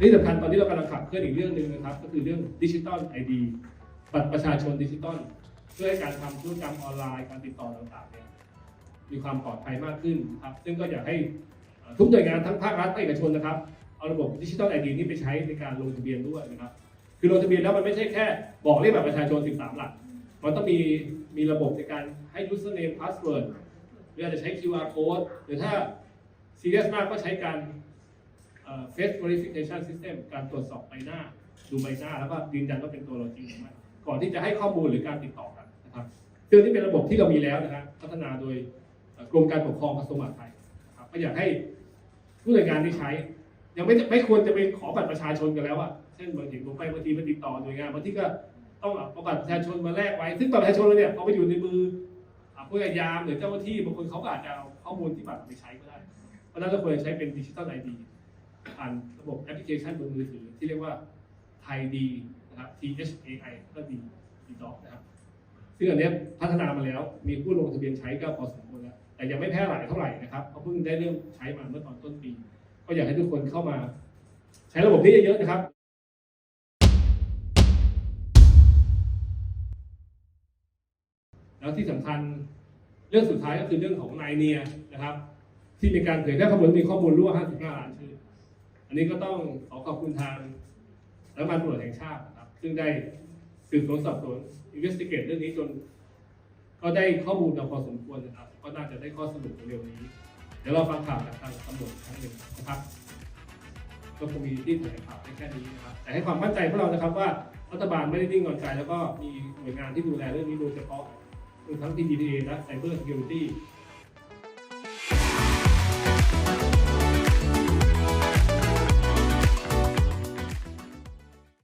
ที่สำคัญตอนนี้เรากำลังขับเคลื่อนอีกเรื่องหนึ่งนะครับ ก็คือเรื่องดิจิตอลไอดีบัตรประชาชนดิจิตอลเพื่อให้การทำธุรกรรมออนไลน์การติดต่อต่างๆเนี่ยมีความปลอดภัยมากขึ้นครับ ซึ่งก็อยากให้ทุกหน่วยงานทั้งภาครัฐและเอกชนนะครับ เอาระบบดิจิตอลไอดีนี้ไปใช้ในการลงทะเบียนด้วยนะครับ คือลงทะเบียนแล้วมันไม่ใช่แค่ บอกเลขบัตรประชาชน 13 หลัก มันต้องมีมีระบบในการให้ username password หรืออาจจะใช้ QR code หรือถ้า serious มากก็ใช้การ face verification system การตรวจสอบใบหน้า ดูใบหน้าแล้วก็ยืนยันว่าเป็นตัวเราจริงหรือไม่ก่อนที่จะให้ข้อมูลหรือการติดต่อกันนะครับซึ่งนี่เป็นระบบที่เรามีแล้วนะครับพัฒนาโดยกรมการปกครองกระทรวงมหาดไทยครับก็อยากให้ผู้หน่วยงานที่ใช้ ยังไม่ไม่ควรจะไปขอบัตรประชาชนกันแล้วอะเช่นบางทีผมไปบางทีไปติดต่อหน่วยงานบางทีก็ต้องเอาบัตรประชาชนมาแลกไว้ ซึ่งบัตรประชาชนเราเนี่ยพอไปอยู่ในมืออาผู้ยามหรือเจ้าหน้าที่บางคนเขาก็อาจจะเอาข้อมูลที่บัตรไปใช้ก็ได้ เพราะนั้นเราควรใช้เป็นดิจิทัลไอดี ผ่านระบบแอปพลิเคชันบนมือถือที่เรียกว่าไทยดีนะครับ T H A I ก็ดีดีดอกนะครับซึ่งอันนี้พัฒนามาแล้วมีผู้ลงทะเบียนใช้ก็พอสมควรแล้ว แต่ยังไม่แพร่หลายเท่าไหร่นะครับเพราะเพิ่งได้เริ่มใช้มาเมื่อตอนต้นปี ก็อยากให้ทุกคนเข้ามา ใช้ระบบนี้เยอะๆนะครับแล้วที่สำคัญเรื่องสุดท้ายก็คือเรื่องของนายเนียนะครับ ที่มีการเผยแพร่ข้อมูลมีข้อมูลรั่ว55ล้านชื่อ อันนี้ก็ต้องขอขอบคุณทางรัฐบาลตำรวจแห่งชาตินะครับ ซึ่งได้สืบสวนสอบสวน investigate เรื่องนี้จน ก็ได้ข้อมูลมาพอสมควรนะครับ ก็น่าจะได้ข้อสรุปเร็วนี้ เดี๋ยวเราฟังข่าวจากทางตำรวจครั้งหนึ่งนะครับ ก็คงมีที่แถลงข่าวได้แค่นี้นะครับ แต่ให้ความมั่นใจพวกเรานะครับว่ารัฐบาลไม่ได้นิ่งนอนใจ แล้วก็มีหน่วยงานที่ดูแลเรื่องนี้โดยเฉพาะทั้ง PDPA และ Cyber Security